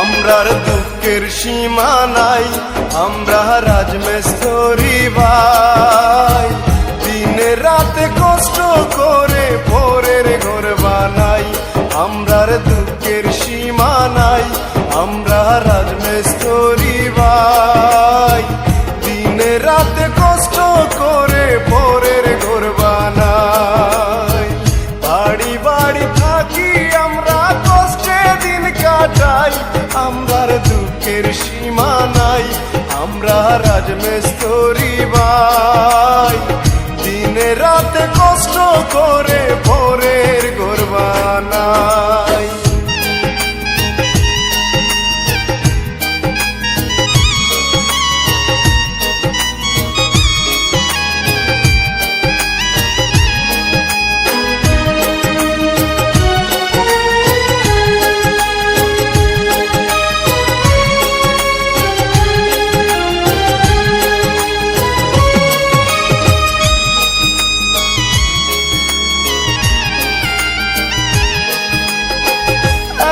আমরার দুঃখের সীমা নাই, আমরা রাজমেস্তরি ভাই দিনে রাতে কষ্ট করে ভোরের ঘর বানাই আমরার দুঃখের সীমা নাই, আমরা রাজমেস্তরি ভাই দিনে রাতে কষ্ট করে ভোরের ঘর বানাই। বাড়ি বাড়ি থাকি, আমরা কষ্টে দিন কাটাই। আমরার দুঃখের সীমা নাই আমরা রাজমেস্তরি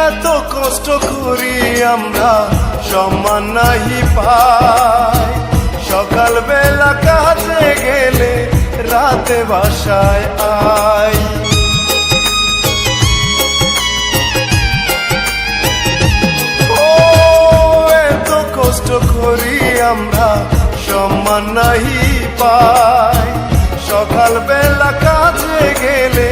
এত কষ্ট করি আমরা, সম্মান নাহি পাই। সকাল বেলা কাজে গেলে রাতে বাসায় এত কষ্ট করি আমরা, সম্মান নাহি পাই। সকাল বেলা কাজে গেলে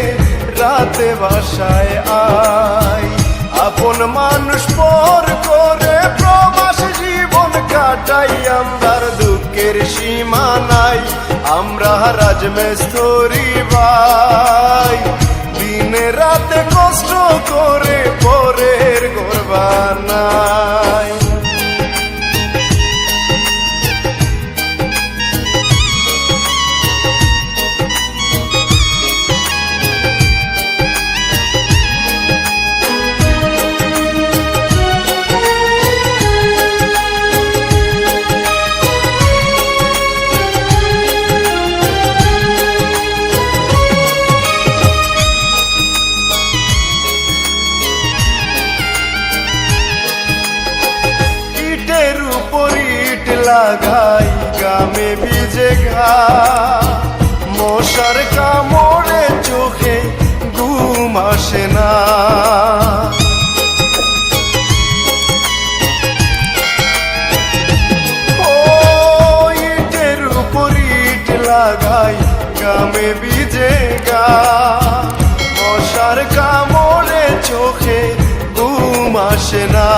রাতে বাসায় আই। আপন মানুষ পর করে প্রবাস জীবন কাটাই। আমরার দুঃখের সীমা নাই আমরা রাজমেস্তরি ভাই লাগাই গামে ভিজে ঘা। মশার কামড়ে চোখে ঘুম আসে না। লাগাই গামে ভিজে গা মশার কামড়ে চোখে ঘুম আসে না।